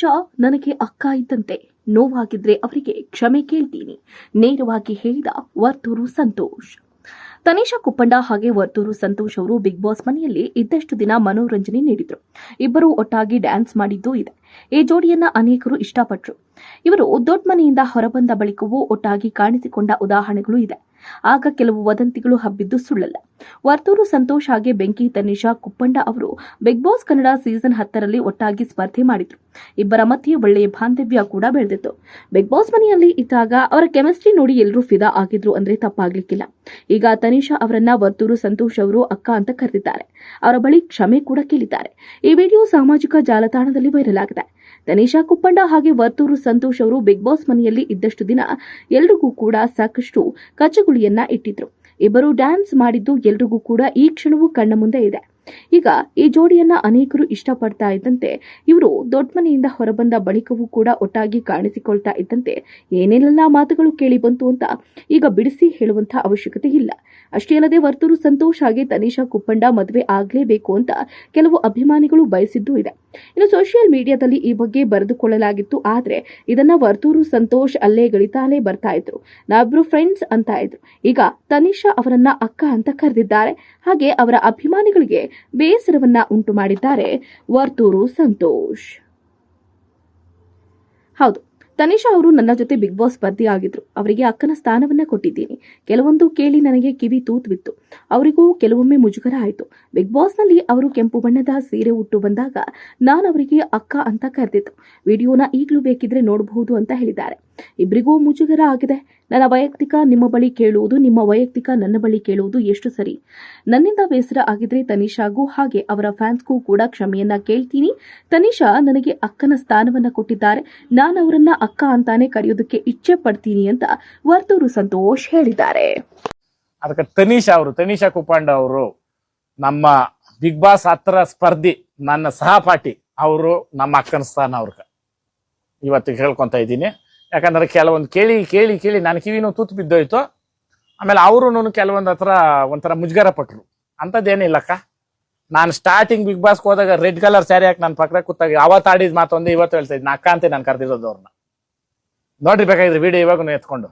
ತನಿಷಾ ನನಗೆ ಅಕ್ಕ ಇದ್ದಂತೆ ನೋವಾಗಿದ್ರೆ ಅವರಿಗೆ ಕ್ಷಮೆ ಕೇಳ್ತೀನಿ. ನೇರವಾಗಿ ಹೇಳಿದ ವರ್ತೂರು ಸಂತೋಷ್. ತನಿಷಾ ಕುಪ್ಪಂಡ ಹಾಗೆ ವರ್ತೂರು ಸಂತೋಷ್ ಅವರು ಬಿಗ್ ಬಾಸ್ ಮನೆಯಲ್ಲಿ ಇದ್ದಷ್ಟು ದಿನ ಮನೋರಂಜನೆ ನೀಡಿದ್ರು. ಇಬ್ಬರು ಒಟ್ಟಾಗಿ ಡ್ಯಾನ್ಸ್ ಮಾಡಿದ್ದೂ ಇದೆ. ಈ ಜೋಡಿಯನ್ನ ಅನೇಕರು ಇಷ್ಟಪಟ್ಟರು ಇವರು ದೊಡ್ಡ ಮನೆಯಿಂದ ಹೊರಬಂದ ಬಳಿಕವೂ ಒಟ್ಟಾಗಿ ಕಾಣಿಸಿಕೊಂಡ ಉದಾಹರಣೆಗಳು ಇದೆ. ಆಗ ಕೆಲವು ವದಂತಿಗಳು ಹಬ್ಬಿದ್ದು ಸುಳ್ಳಲ್ಲ. ವರ್ತೂರು ಸಂತೋಷ್ ಹಾಗೆ ಬೆಂಕಿ ತನಿಷಾ ಕುಪ್ಪಂಡ ಅವರು ಬಿಗ್ ಬಾಸ್ ಕನ್ನಡ ಸೀಸನ್ ಹತ್ತರಲ್ಲಿ ಒಟ್ಟಾಗಿ ಸ್ಪರ್ಧೆ ಮಾಡಿದ್ರು. ಇಬ್ಬರ ಮಧ್ಯೆ ಒಳ್ಳೆಯ ಬಾಂಧವ್ಯ ಕೂಡ ಬೆಳೆದಿತ್ತು. ಬಿಗ್ ಬಾಸ್ ಮನೆಯಲ್ಲಿ ಇದ್ದಾಗ ಅವರ ಕೆಮಿಸ್ಟ್ರಿ ನೋಡಿ ಎಲ್ಲರೂ ಫಿದಾ ಆಗಿದ್ರು ಅಂದ್ರೆ ತಪ್ಪಾಗ್ಲಿಕ್ಕಿಲ್ಲ. ಈಗ ತನಿಷಾ ಅವರನ್ನ ವರ್ತೂರು ಸಂತೋಷ್ ಅವರು ಅಕ್ಕ ಅಂತ ಕರೆದಿದ್ದಾರೆ. ಅವರ ಬಳಿ ಕ್ಷಮೆ ಕೂಡ ಕೇಳಿದ್ದಾರೆ. ಈ ವಿಡಿಯೋ ಸಾಮಾಜಿಕ ಜಾಲತಾಣದಲ್ಲಿ ವೈರಲ್ ಆಗಿದೆ. ತನಿಷಾ ಕುಪ್ಪಂಡ ಹಾಗೆ ವರ್ತೂರು ಸಂತೋಷ್ ಅವರು ಬಿಗ್ ಬಾಸ್ ಮನೆಯಲ್ಲಿ ಇದ್ದಷ್ಟು ದಿನ ಎಲ್ರಿಗೂ ಕೂಡ ಸಾಕಷ್ಟು ಕಚಗುಳಿಯನ್ನ ಇಟ್ಟಿದ್ರು. ಇಬ್ಬರು ಡ್ಯಾನ್ಸ್ ಮಾಡಿದ್ದು ಎಲ್ರಿಗೂ ಕೂಡ ಈ ಕ್ಷಣವೂ ಕಣ್ಣ ಮುಂದೆ ಇದೆ. ಈಗ ಈ ಜೋಡಿಯನ್ನ ಅನೇಕರು ಇಷ್ಟಪಡ್ತಾ ಇದ್ದಂತೆ ಇವರು ದೊಡ್ಡ ಮನೆಯಿಂದ ಹೊರಬಂದ ಬಳಿಕವೂ ಕೂಡ ಒಟ್ಟಾಗಿ ಕಾಣಿಸಿಕೊಳ್ತಾ ಇದ್ದಂತೆ ಏನೇನೆಲ್ಲ ಮಾತುಗಳು ಕೇಳಿ ಬಂತು ಅಂತ ಈಗ ಬಿಡಿಸಿ ಹೇಳುವಂತ ಅವಶ್ಯಕತೆ ಇಲ್ಲ. ಅಷ್ಟೇ ಅಲ್ಲದೆ ವರ್ತೂರು ಸಂತೋಷ್ ಹಾಗೆ ತನಿಷಾ ಕುಪ್ಪಂಡ ಮದುವೆ ಆಗಲೇಬೇಕು ಅಂತ ಕೆಲವು ಅಭಿಮಾನಿಗಳು ಬಯಸಿದ್ದೂ ಇದೆ. ಇನ್ನು ಸೋಷಿಯಲ್ ಮೀಡಿಯಾದಲ್ಲಿ ಈ ಬಗ್ಗೆ ಬರೆದುಕೊಳ್ಳಲಾಗಿತ್ತು ಆದ್ರೆ ಇದನ್ನ ವರ್ತೂರು ಸಂತೋಷ್ ಅಲ್ಲೇ ಗಳಿತಾಲೇ ಬರ್ತಾ ಇದ್ರು. ನಾವಿಬ್ರು ಫ್ರೆಂಡ್ಸ್ ಅಂತ ಇದ್ರು. ಈಗ ತನಿಷಾ ಅವರನ್ನ ಅಕ್ಕ ಅಂತ ಕರೆದಿದ್ದಾರೆ. ಹಾಗೆ ಅವರ ಅಭಿಮಾನಿಗಳಿಗೆ ಬೇಸರವನ್ನ ಉಂಟು ಮಾಡಿದ್ದಾರೆ ವರ್ತೂರು ಸಂತೋಷ್. ಹೌದು. ತನಿಷಾ ಅವರು ನನ್ನ ಜೊತೆ ಬಿಗ್ ಬಾಸ್ ಸ್ಪರ್ಧಿಯಾಗಿದ್ರು ಅವರಿಗೆ ಅಕ್ಕನ ಸ್ಥಾನವನ್ನ ಕೊಟ್ಟಿದ್ದೀನಿ. ಕೆಲವೊಂದು ಕೇಳಿ ನನಗೆ ಕಿವಿ ತೂತ್ ಬಿತ್ತು ಅವರಿಗೂ ಕೆಲವೊಮ್ಮೆ ಮುಜುಗರ ಆಯಿತು. ಬಿಗ್ ಬಾಸ್ನಲ್ಲಿ ಅವರು ಕೆಂಪು ಬಣ್ಣದ ಸೀರೆ ಉಟ್ಟು ಬಂದಾಗ ನಾನು ಅವರಿಗೆ ಅಕ್ಕ ಅಂತ ಕರೆದಿತ್ತು ವಿಡಿಯೋನ ಈಗಲೂ ಬೇಕಿದ್ರೆ ನೋಡಬಹುದು ಅಂತ ಹೇಳಿದ್ದಾರೆ. ಇಬ್ಬರಿಗೂ ಮುಜುಗರ ಆಗಿದೆ. ನನ್ನ ವೈಯಕ್ತಿಕ ನಿಮ್ಮ ಬಳಿ ಕೇಳುವುದು, ನಿಮ್ಮ ವೈಯಕ್ತಿಕ ನನ್ನ ಬಳಿ ಕೇಳುವುದು ಎಷ್ಟು ಸರಿ? ನನ್ನಿಂದ ಬೇಸರ ಆಗಿದ್ರೆ ತನಿಷಾಗೂ ಹಾಗೆ ಅವರ ಫ್ಯಾನ್ಸ್ಗೂ ಕೂಡ ಕ್ಷಮೆಯನ್ನ ಕೇಳ್ತೀನಿ. ತನಿಷಾ ನನಗೆ ಅಕ್ಕನ ಸ್ಥಾನವನ್ನ ಕೊಟ್ಟಿದ್ದಾರೆ. ನಾನು ಅವರನ್ನ ಅಕ್ಕ ಅಂತಾನೆ ಕರೆಯೋದಕ್ಕೆ ಇಚ್ಛೆ ಪಡ್ತೀನಿ ಅಂತ ವರ್ತೂರು ಸಂತೋಷ್ ಹೇಳಿದ್ದಾರೆ. ಅದಕ್ಕೆ ತನೀಶಾ ಅವರು ತನೀಶಾ ಕುಪಾಂಡ ಅವರು, ನಮ್ಮ ಬಿಗ್ ಬಾಸ್ ಹತ್ರ ಸ್ಪರ್ಧಿ ನನ್ನ ಸಹಪಾಠಿ ಅವರು ನಮ್ಮ ಅಕ್ಕನ ಸ್ಥಾನ ಅವ್ರಿಗೆ. ಇವತ್ತು ಹೇಳ್ಕೊಂತ ಇದ್ದೀನಿ. ಯಾಕಂದ್ರೆ ಕೆಲವೊಂದು ಕೇಳಿ ಕೇಳಿ ಕೇಳಿ ನನ್ನ ಕಿವಿನೂ ತೂತು ಬಿದ್ದೋಯ್ತು. ಆಮೇಲೆ ಅವರು ಕೆಲವೊಂದು ಹತ್ರ ಒಂಥರ ಮುಜುಗರ ಪಟ್ರು. ಅಂಥದ್ದೇನಿಲ್ಲಕ್ಕ ನಾನು ಸ್ಟಾರ್ಟಿಂಗ್ ಬಿಗ್ ಬಾಸ್ಗೆ ಹೋದಾಗ ರೆಡ್ ಕಲರ್ ಸ್ಯಾರಿ ಹಾಕಿ ನನ್ನ ಪಕ್ಕದಾಗ ಕೂತಾಗ ಅವತ್ತು ಆಡಿದ ಮಾತೊಂದು ಇವತ್ತು ಹೇಳ್ತಾ ಇದ್ದೀನಿ. ಅಕ್ಕ ಅಂತ ನಾನು ಕರೆದಿರೋದು ಅವ್ರನ್ನ. ನೋಡ್ರಿ ಬೇಕಾಗಿದ್ರೆ ವಿಡಿಯೋ ಇವಾಗ ಎತ್ಕೊಂಡು.